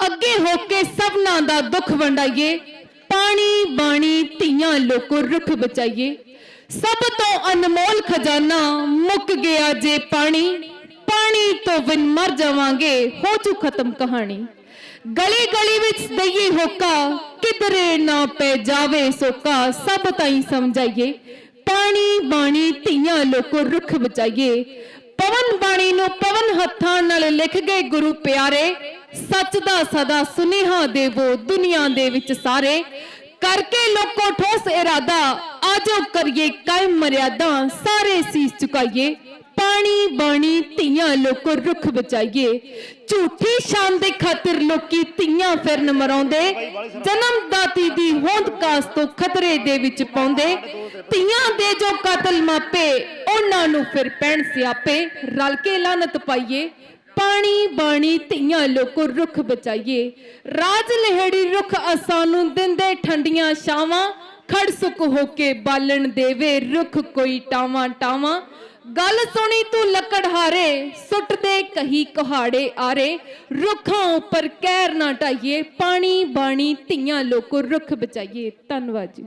ਅੱਗੇ ਹੋ ਕੇ ਸਭਨਾਂ ਦਾ ਦੁੱਖ ਵੰਡਾਈਏ, ਪਾਣੀ, ਬਾਣੀ, ਧੀਆਂ, ਲੋਕੋ, ਰੁੱਖ ਬਚਾਈਏ। ਸਭ ਤੋਂ ਅਨਮੋਲ ਖਜ਼ਾਨਾ ਮੁੱਕ ਗਿਆ ਜੇ ਪਾਣੀ ਪਾਣੀ ਤੋਂ ਬਿਨ ਮਰ ਜਾਵਾਂਗੇ, ਹੋ ਚੁ ਖਤਮ ਕਹਾਣੀ। ਗਲੀ ਗਲੀ ਵਿੱਚ ਦਈਏ ਹੋਕਾ, ਕਿਧਰੇ ਨਾ ਪੈ ਜਾਵੇ ਸੋਕਾ, ਸਭ ਤਾਈਂ ਸਮਝਾਈਏ। ਪਾਣੀ, ਬਾਣੀ, ਧੀਆਂ, ਲੋਕੋ, ਰੁੱਖ ਬਚਾਈਏ। ਪਵਨ ਬਾਣੀ ਨੂੰ ਪਵਨ ਹੱਥਾਂ ਨਾਲ ਲਿਖ ਗਏ ਗੁਰੂ ਪਿਆਰੇ। ਸੱਚ ਦਾ ਸਦਾ ਸੁਨੇਹਾ ਦੇਵੋ ਦੁਨੀਆ ਦੇ ਵਿੱਚ ਸਾਰੇ। ਕਰਕੇ ਲੋਕੋ ਠੋਸ ਇਰਾਦਾ, ਆਜੋ ਕਰੀਏ ਕਾਇਮ ਮਰਿਆਦਾ, ਸਾਰੇ ਸੀਸ ਝੁਕਾਈਏ ਪਾਣੀ, ਬਾਣੀ, ਧੀਆਂ ਲੋਕੋ ਰੁੱਖ ਬਚਾਈਏ। ਝੂਠੀ ਸ਼ਾਨ ਦੇ ਖਾਤਰ ਲੋਕੀ ਧੀਆਂ ਫਿਰਨ ਮਰਾਉਂਦੇ। ਜਨਮ ਦਾਤੀ ਦੀ ਹੋਂਦ ਕਾਸ ਤੋਂ ਖਤਰੇ ਦੇ ਵਿੱਚ ਪਾਉਂਦੇ। ਧੀਆਂ ਦੇ ਜੋ ਕਾਤਲ ਮਾਪੇ, ਉਹਨਾਂ ਨੂੰ ਫਿਰ ਪੈਣ ਸਿਆਪੇ। ਰਲ ਕੇ ਲਾਨਤ ਪਾਈਏ। ਪਾਣੀ ਬਾਣੀ ਧੀਆਂ ਲੋਕੋ ਰੁੱਖ ਬਚਾਈਏ। ਰਾਜ ਲਹਿੜੀ ਰੁੱਖ ਅਸਾਂ ਨੂੰ ਦਿੰਦੇ ਠੰਡੀਆਂ ਛਾਵਾਂ। ਖੜ ਸੁੱਕ ਹੋ ਕੇ ਬਾਲਣ ਦੇਵੇ ਰੁੱਖ ਕੋਈ ਟਾਵਾਂ ਟਾਵਾਂ। ਗੱਲ ਸੁਣੀ ਤੂੰ ਲੱਕੜ ਹਾਰੇ ਸੁੱਟ ਕਹੀ ਕੁਹਾੜੇ ਆਰੇ। ਰੁੱਖਾਂ ਉੱਪਰ ਕਹਿਰ ਨਾ ਢਾਈਏ ਪਾਣੀ ਬਾਣੀ ਧੀਆਂ ਲੋਕੋ ਰੁੱਖ ਬਚਾਈਏ। ਧੰਨਵਾਦ ਜੀ।